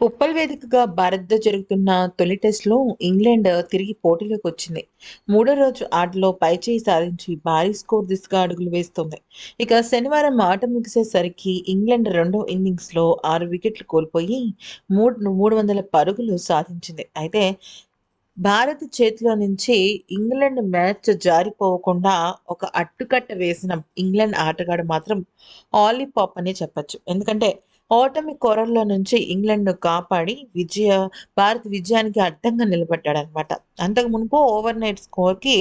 ఉప్పల్ వేదికగా భారత్తో జరుగుతున్న తొలి టెస్టులో ఇంగ్లాండ్ తిరిగి పోటీలోకి వచ్చింది. మూడో రోజు ఆటలో పైచేయి సాధించి భారీ స్కోర్ దిశగా అడుగులు వేస్తోంది. ఇక శనివారం ఆట ముగిసేసరికి ఇంగ్లాండ్ రెండో ఇన్నింగ్స్లో ఆరు వికెట్లు కోల్పోయి మూడు మూడు వందల పరుగులు సాధించింది. అయితే భారత్ చేతిలో నుంచి ఇంగ్లాండ్ మ్యాచ్ జారిపోకుండా ఒక అట్టుకట్ట వేసిన ఇంగ్లాండ్ ఆటగాడు మాత్రం ఆలీపాప్ అనే చెప్పచ్చు. ఎందుకంటే ఓటమి కొరల్లో నుంచి ఇంగ్లాండ్ను కాపాడి విజయ భారత్ విజయానికి అడ్డంగా నిలబడ్డాడనమాట అంతకు మునుపు ఓవర్ నైట్ స్కోర్కి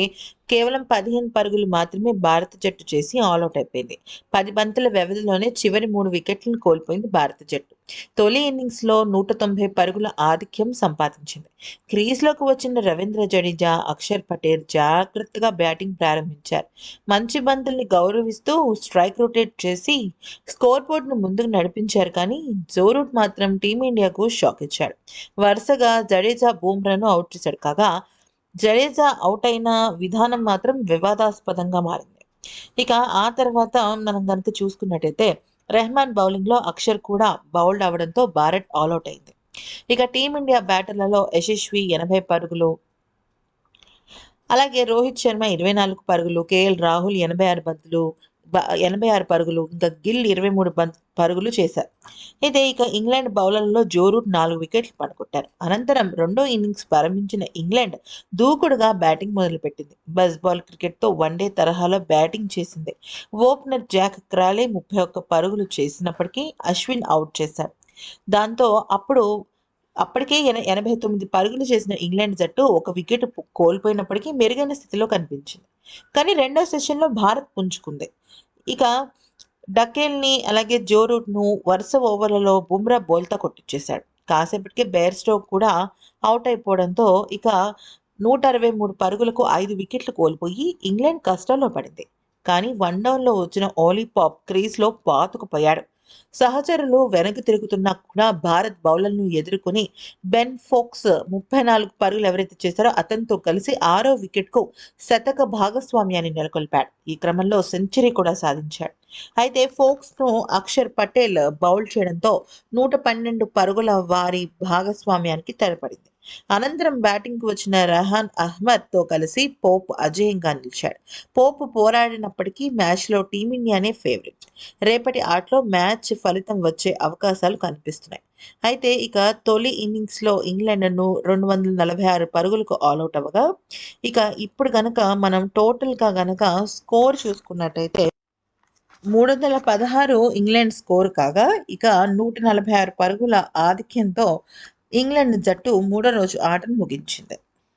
కేవలం పదిహేను పరుగులు మాత్రమే భారత జట్టు చేసి ఆల్అౌట్ అయిపోయింది. పది బంతుల వ్యవధిలోనే చివరి మూడు వికెట్లను కోల్పోయింది భారత జట్టు. తొలి ఇన్నింగ్స్లో నూట తొంభై పరుగుల ఆధిక్యం సంపాదించింది. క్రీజ్లోకి వచ్చిన రవీంద్ర జడేజా అక్షర్ పటేల్ జాగ్రత్తగా బ్యాటింగ్ ప్రారంభించారు. మంచి బంతుల్ని గౌరవిస్తూ స్ట్రైక్ రొటేట్ చేసి స్కోర్ బోర్డును ముందుకు నడిపించారు కానీ జోరూట్ మాత్రం టీమిండియాకు షాక్ ఇచ్చాడు. వరుసగా జడేజా బూమ్రాను అవుట్ చేశాడు కాగా జడేజా అవుట్ అయిన విధానం మాత్రం వివాదాస్పదంగా మారింది. ఇక ఆ తర్వాత మనం కనుక చూసుకున్నట్టయితే రెహమాన్ బౌలింగ్లో అక్షర్ కూడా బౌల్డ్ అవడంతో భారత్ ఆల్అౌట్ అయింది. ఇక టీమిండియా బ్యాటర్లలో యశస్వి ఎనభై పరుగులు అలాగే రోహిత్ శర్మ ఇరవై నాలుగు పరుగులు కేఎల్ రాహుల్ ఎనభై ఆరు బంతులు ఎనభై ఆరు పరుగులు ఇంకా గిల్ ఇరవై మూడు పరుగులు చేశారు. అయితే ఇక ఇంగ్లాండ్ బౌలర్లలో జోరూట్ నాలుగు వికెట్లు పడుకుంటారు అనంతరం రెండో ఇన్నింగ్స్ ప్రారంభించిన ఇంగ్లాండ్ దూకుడుగా బ్యాటింగ్ మొదలుపెట్టింది. బస్ బాల్ క్రికెట్తో వన్డే తరహాలో బ్యాటింగ్ చేసింది. ఓపెనర్ జాక్ క్రాలే ముప్పై ఒక్క పరుగులు చేసినప్పటికీ అశ్విన్ అవుట్ చేశాడు. దాంతో అప్పుడు అప్పటికే ఎన ఎనభై తొమ్మిది పరుగులు చేసిన ఇంగ్లాండ్ జట్టు ఒక వికెట్ కోల్పోయినప్పటికీ మెరుగైన స్థితిలో కనిపించింది. కానీ రెండో సెషన్లో భారత్ పుంజుకుంది. ఇక డకేల్ని అలాగే జో రూట్ను వరుస ఓవర్లలో బుమ్రా బోల్తా కొట్టించేశాడు కాసేపటికే బేర్ స్టోక్ కూడా అవుట్ అయిపోవడంతో ఇక నూట అరవై మూడు పరుగులకు ఐదు వికెట్లు కోల్పోయి ఇంగ్లాండ్ కష్టాల్లో పడింది. కానీ వన్ డౌన్లో వచ్చిన ఓలీ పాప్ క్రీజ్లో పాతుకుపోయాడు సహచరులు వెనక్కి తిరుగుతున్నా కూడా భారత్ బౌలర్ను ఎదుర్కొని బెన్ ఫోక్స్ ముప్పై నాలుగు పరుగులు ఎవరైతే చేశారో అతనితో కలిసి ఆరో వికెట్కు శతక భాగస్వామ్యాన్ని నెలకొల్పాడు. ఈ క్రమంలో సెంచరీ కూడా సాధించాడు. అయితే ఫోక్స్ను అక్షర్ పటేల్ బౌల్ చేయడంతో నూట పన్నెండు పరుగుల వారి భాగస్వామ్యానికి తెరపడింది. అనంతరం బ్యాటింగ్కు వచ్చిన రహాన్ అహ్మద్తో కలిసి పోప్ అజేయంగా నిలిచాడు. పోప్ పోరాడినప్పటికీ మ్యాచ్లో టీమిండియానే ఫేవరెట్. రేపటి ఆటలో మ్యాచ్ ఫలితం వచ్చే అవకాశాలు కనిపిస్తున్నాయి. అయితే ఇక తొలి ఇన్నింగ్స్లో ఇంగ్లాండ్ను రెండు వందల నలభై ఆరు పరుగులకు ఆల్అవుట్ అవ్వగా ఇక ఇప్పుడు గనక మనం టోటల్గా గనక స్కోర్ చూసుకున్నట్టయితే మూడు వందల పదహారు ఇంగ్లాండ్ స్కోర్ కాగా ఇక నూట నలభై ఆరు పరుగుల ఆధిక్యంతో ఇంగ్లాండ్ జట్టు మూడో రోజు ఆటను ముగించింది.